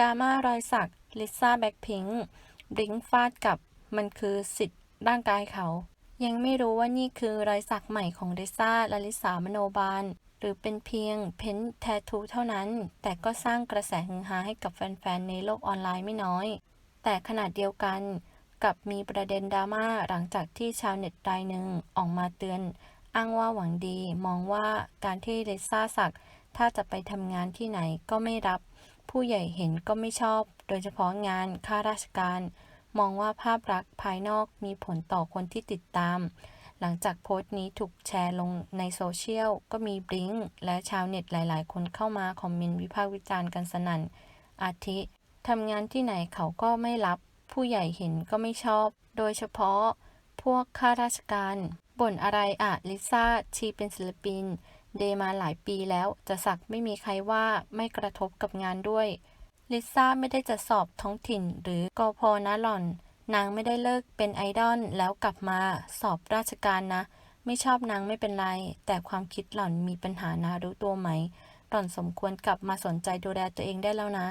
ดราม่ารอยสัก ลิซ่าแบ็คพิงค์บลิงฟาดกับ มันคือสิทธิ์ร่างกายเขา ยังไม่รู้ว่านี่คือรอยสักใหม่ของลิซ่าและลิสามโนบาล หรือเป็นเพียงเพ้นท์แททูเท่านั้น แต่ก็สร้างกระแสฮือฮาให้กับแฟนๆ ในโลกออนไลน์ไม่น้อย แต่ขณะเดียวกันกับมีประเด็นดราม่าหลังจากที่ชาวเน็ตรายหนึ่งออกมาเตือน อ้างว่าหวังดี มองว่าการที่ลิซ่าสัก ถ้าจะไปทำงานที่ไหนก็ไม่รับ ผู้ใหญ่เห็นก็ไม่ชอบ โดยเฉพาะงานข้าราชการ มองว่าภาพลักษณ์ภายนอกมีผลต่อคนที่ติดตาม หลังจากโพสต์นี้ถูกแชร์ลงในโซเชียล ก็มีบลิงก์และชาวเน็ตหลาย ๆ คนเข้ามาคอมเมนต์วิพากษ์วิจารณ์กันสนั่น อาทิทำงานที่ไหนเขาก็ไม่รับ ผู้ใหญ่เห็นก็ไม่ชอบ โดยเฉพาะพวกข้าราชการ บ่นอะไรอะลิซ่าชีเป็นศิลปิน เดมาหลายปีแล้ว จะสักไม่มีใครว่าไม่กระทบกับงานด้วย ลิซ่าไม่ได้จะสอบท้องถิ่นหรือกอพอนะหล่อน นางไม่ได้เลิกเป็นไอดอลแล้วกลับมาสอบราชการนะ ไม่ชอบนางไม่เป็นไร แต่ความคิดหล่อนมีปัญหานะรู้ตัวไหม หล่อนสมควรกลับมาสนใจดูแลตัวเองได้แล้วนะ